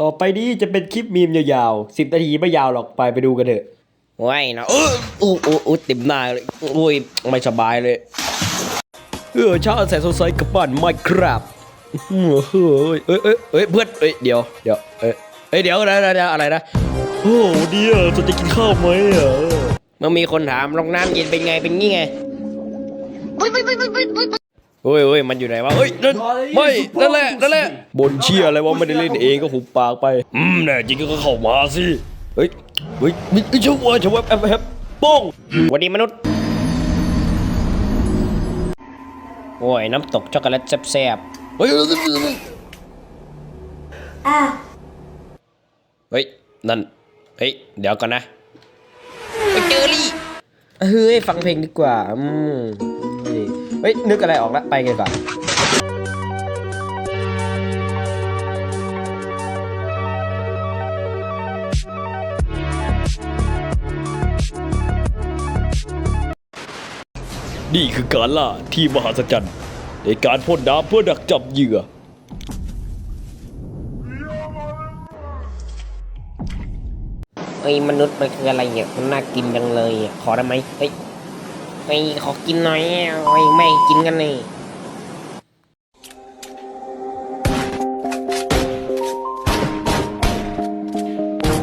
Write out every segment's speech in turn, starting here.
ต่อไปนี้จะเป็นคลิปมีมยาวๆสิบนาทีไม่ยาวหรอกไปไปดูกันเถอะว้ายนะเออโอ้โอ้โอ้เต็มหน้าเลยโอ้ยไม่สบายเลย เออเช้าแสนสดใสกับบ้านไม่ครับเฮ้ยเอ้ยเอ้ยเอ้ยเพื่อนเอ้ยเดี๋ยวเดี๋ยวเอ้ยเอ้ยเดี๋ยวนะนะนะอะไรนะโอ้เดียวจะจะกินข้าวไหมอะเมื่อมีคนถามลงน้ำเย็นเป็นไงเป็นงี้ไง โอ้ยโอ้ยมันอยู่ไหนวะเฮ้ยนั่นไม่นั่นแหละนั่นแหละบนเชียอะไรวะไม่ได้เล่นเองก็หุบปากไปอืมแน่จริงก็เข้ามาสิเฮ้ยเฮ้ยมิมิช่วยช่วยแอบแอบป้องสวัสดีมนุษย์โอ้ยน้ำตกช็อกโกแลตแซ่บเฮ้ยๆเฮ้ยนั่นเฮ้ยเดี๋ยวก่อนนะไปเจอรี่เฮ้ยฟังเพลงดีกว่าอืมนี่ เฮ้ย นึกอะไรออกละไปกันก่อนนี่คือการล่าที่มหัศจรรย์ในการพ่นน้ำเพื่อดักจับเหยื่อเฮ้ยมนุษย์มันคืออะไรเนี่ยมันน่ากินจังเลยอะขอได้ไหมเฮ้ย เฮ้ยขอกินหน่อยอะเฮ้ยไม่กินกันเลย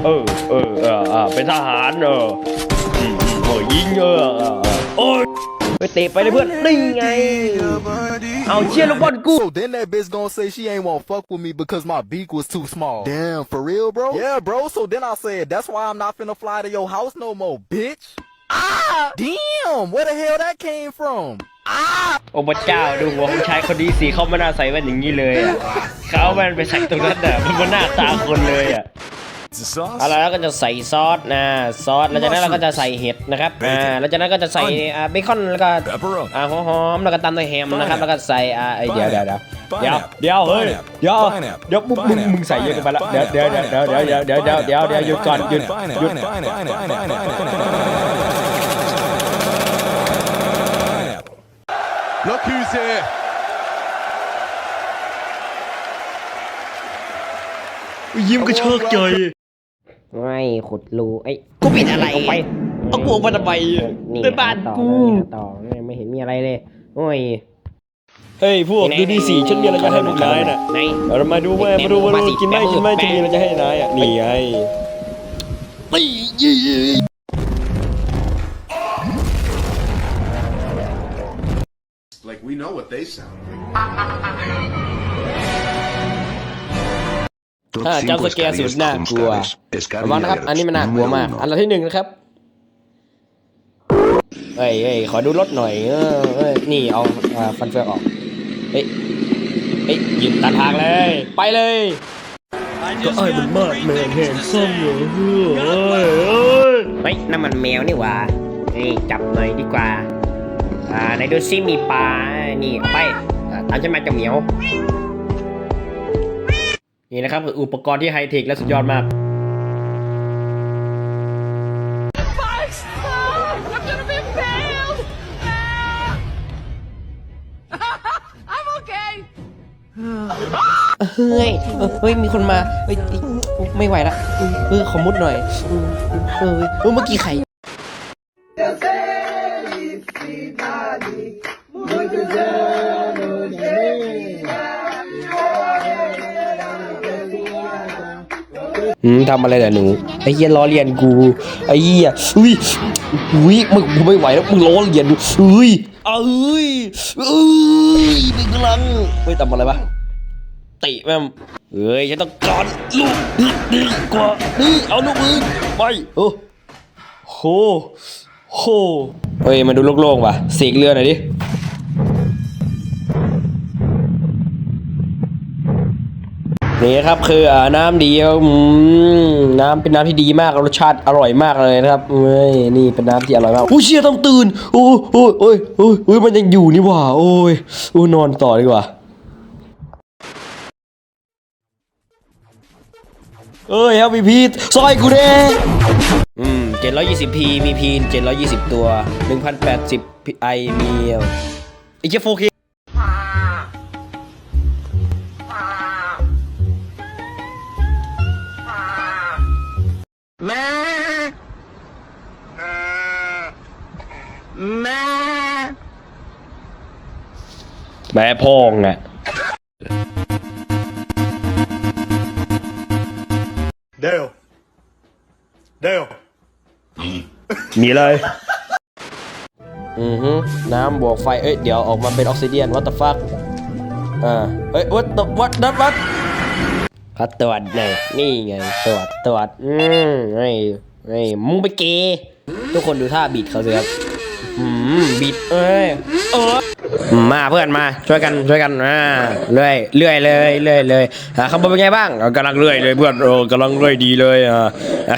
เออเออเอออ่าเป็นทหารเอออืมเออยิงเออเออเออโอ้ยไปเตะไปเลยเพื่อนนี่ไง เอาเชียร์ลูกบอลกู So then that bitch gonna say she ain't wanna fuck with me because my beak was too small. Damn, for real, bro? Yeah, bro. So then I said, that's why I'm not finna fly to your house no more, bitch. Ah! Damn! Where the hell that came from? Ah! โอ้พระเจ้าดูหัวของชายคนดีสีเข้ามาหน้าใสแบบนอย่างนี้เลยอะเขาเอาแว่นไปใส่ตรงนั้นน่ะมันมาหน้าตาคนเลยอะเอาไรละแล้วก็จะใส่ซอสนะซอสแล้วจากนั้นเราก็จะใส่เห็ดนะครับอ่าแล้วจากนั้นก็จะใส่เบคอนแล้วก็อ่าหอมแล้วก็ตำมด้วยแฮมนะครับแล้วก็ใส่อ่าไอ้เดี๋ยวเดี๋ยวเดี๋ยว Pineapple เดี๋ยวเดี๋ยวเฮ้ย Pineapple เดี๋ยว Pineapple เดี๋ยวมึงมึงมึงใส่เยอะเกันไปละเดี๋ยว Pineapple เดี๋ยวเดี๋ยวเดี๋ยวเดี๋ยวเดี๋ยวเดี๋ยวเดี๋ยวหยุดก่อนหยุด Pineapple หยุด Pineapple Pineapple Pineapple who's here. ยิ้มกระชากใจไม่ขุดรูไอ้ยกูปิดอะไรไปเอากูออกมาทำไมอะนี่ในบ้านต่อกูเลยต่อเลยไม่เห็นมีอะไรเลยโอ้ยเฮ้ยพวกดูนี่สิฉันมีอะไรจะให้พวกนายน่ะไหนเรามาดูแม่มาดูมาดูกินไหมกินไหมจะมีอะไรจะให้นายอะนี่ไง what they sound like. ถ้าจำสแกร์สุดน่ากลัวระวังนะครับ อันนี้มันน่ากลัวมาก อันดับที่หนึ่งนะครับเฮ้ยเฮ้ยขอดูรถหน่อย เออเอ้ยนี่เอาอ่าฟันเฟืองออกเฮ้ยเฮ้ยหยุดตัดทางเลย ไปเลยก็ไอ้มันมากแมนแหงซ่อมเหรอเฮ้ยเฮ้ยเฮ้ยนั่นมันแมวนี่หว่านี่จับหน่อยดีกว่า อ่าในดูซิมีปลา นี่เอาไปตามฉันมาจะเหมียว นี่นะครับคืออุปกรณ์ที่ไฮเทคและสุดยอดมากเฮ้ย เฮ้ย มีคนมา เฮ้ย ไม่ไหวละ เออเออขอมุดหน่อย เออเออเออเมื่อกี้ใคร อืมทำอะไรเหรอหนูไอ้เหี้ยล้อเลียนกูไอ้เหี้ยอุ้ยอุ้ยมึงกูไม่ไหวแล้วมึงล้อเลียนกูอุ้ยเอ้ยเอ้ยเป็นพลังเฮ้ยทำอะไรวะติแม่มเฮ้ยฉันต้องการลูกนี่ดีกว่านี่เอาลูกมือไปโอ้โหโหเฮ้ยมาดูโล่งๆว่ะเสกเรือหน่อยดิ นี่ครับคืออน้ำดีครับน้ำเป็นน้ำที่ดีมากรสชาติอร่อยมากเลยนะครับเฮ้ยนี่เป็นน้ำที่อร่อยมากโอ้ยเชียต้องตื่นโอ้ยโอ้ยโอ้ยโอ้ยมันยังอยู่นี่หว่าโอ้ยโอ้ยนอนต่อดีกว่าเอ้ยครับพี่พีทซอยกูเด้อืม 720 p มีพีน720 ตัว 1080 i มีไอ้เจ้า 4K แม่พองอะ Dale. Dale. มีเลย อือฮึน้ำบวกไฟ เอ้ย เดี๋ยวออกมาเป็นออกซิเดียน what the fuck อ่าเอ้ย what the what that what พัดต ขาตรวจไงนี่ไงตรวจตรวจอืมไอ้ไอ้มึงไปเกย์ทุกคนดูท่าบีดเขาสิครับอืมบีดเอ้ยเออมาเพื่อนมาช่วยกันช่วยกันอ่าเรื่อยเรื่อยเลยเรื่อยเลยอ่าข้างบนเป็นไงบ้างอ่ากำลังเรื่อยเลยเพื่อนเออกำลังเรื่อยดีเลยอ่า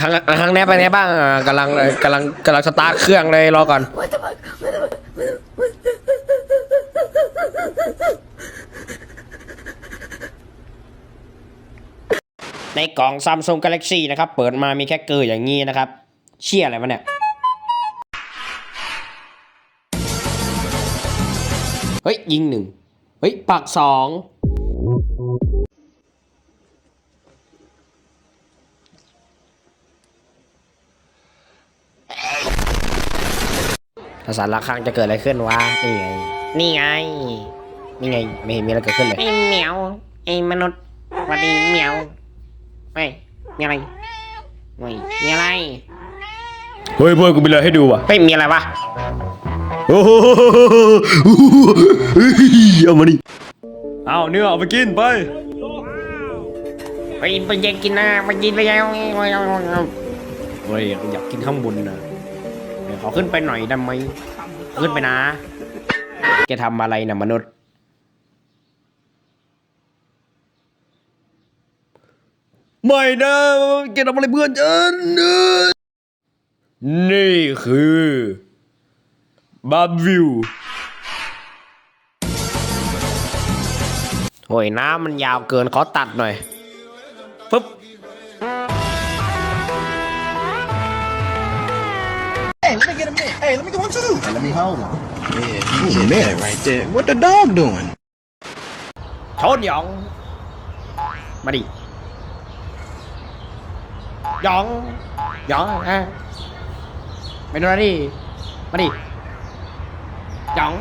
ข้างข้างนี้เป็นไงบ้างอ่ากำลังกำลังกำลังสตาร์ทเครื่องเลยรอก่อน ในกล่อง Samsung Galaxy นะครับ เปิดมามีแค่เกลืออย่างนี้นะครับ เชี่ยอะไรวะเนี่ย เฮ้ย ยิงหนึ่ง เฮ้ย ปักสองภาษาละครั้งจะเกิดอะไรขึ้นวะ นี่ไง นี่ไง นี่ไง ไม่เห็นมีอะไรเกิดขึ้นเลย ไอ้เหมียว ไอ้มนุษย์สวัสดีเหมียว เฮ้ยมีอะไรเฮ้ยมีอะไรเฮ้ยเพื่อนกูมีอะไรให้ดูว่ะเฮ้ยมีอะไรวะโอ้โหเฮ้ยเอามาดิเอาเนื้อเอาไปกินไปไปไปแย่งกินนะไปกินไปแล้วเฮ้ยอยากกินข้างบนนะเดี๋ยวขอขึ้นไปหน่อยได้ไหมขึ้นไปนะแกทำอะไรนะมนุษย์ ไม่นะแกทำอะไรเพื่อนฉันเนยนี่คือบาร์วิวโอ้ยน้ำมันยาวเกินขอตัดหน่อยปึ๊บ Hey, let me get a minute. Hey, let me get one too. let me hold one. Yeah, you get that right there. What the dog doing? ชนหยองมาดิ หยองหยองอะไม่โดนดิมาดิหยอง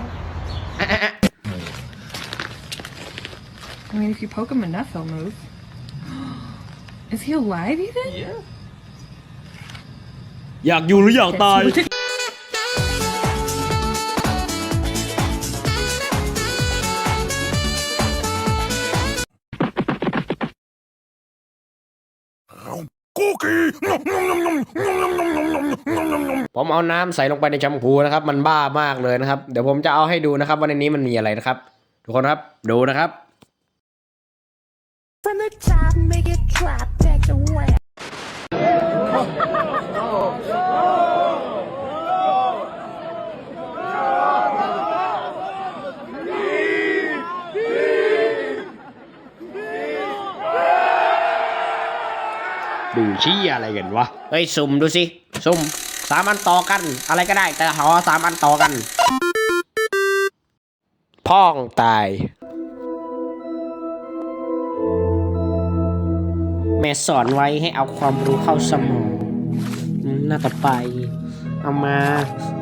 อะอะอะ I mean, if you poke him enough, he'll move. Is he alive, Ethan? อยากอยู่หรืออยากตาย ผมเอาน้ำใส่ลงไปในแชมพูนะครับ มันบ้ามากเลยนะครับ เดี๋ยวผมจะเอาให้ดูนะครับว่าในนี้มันมีอะไรนะครับ ทุกคนครับ ดูนะครับ From the top, make it drop back to where. ดูชี้อะไรกันวะเฮ้ยสุ่มดูสิสุ่มสามอันต่อกัน อะไรก็ได้ แต่ขอสามอันต่อกัน พ่องตาย แม่สอนไว้ให้เอาความรู้เข้าสมองอืมหน้าต่อไป เอามา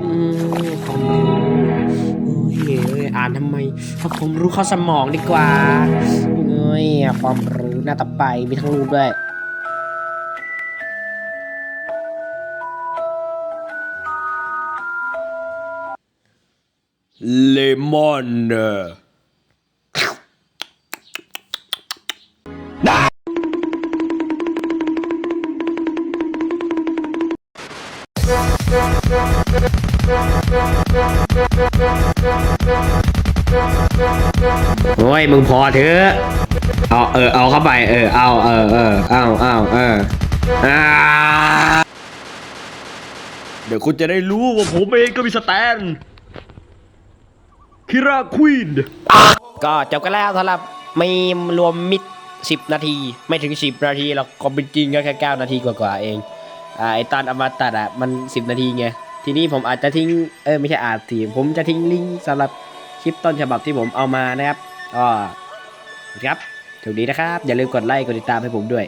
อืมความรู้โอ้ยเอ้ยอ่านทำไมเอาความรู้เข้าสมองดีกว่าเอ้ยเอาความรู้หน้าต่อไปมีทั้งรู้ด้วย เลมอนโอ้ยมึงพอเถอะเอาเออเอาเข้าไปเออเอาเออเออเอาเอาเอออ่าเดี๋ยวคุณจะได้รู้ว่าผมเองก็มีสแตน คิราควีนก็จบกันแล้วสำหรับม่รวมมิดสิบนาที ไม่ถึงสิบนาทีหรอกก็เป็นจริงก็แค่เก้านาทีกว่าๆเองอ่าไอตอนเอามาตัดอะมันสิบนาทีไงทีนี้ผมอาจจะทิ้งเออไม่ใช่อาจทีผมจะทิ้งลิงก์สำหรับคลิปต้นฉบับที่ผมเอามานะครับก็ครับถูกดีนะครับ อย่าลืมกดไลค์กดติดตามให้ผมด้วย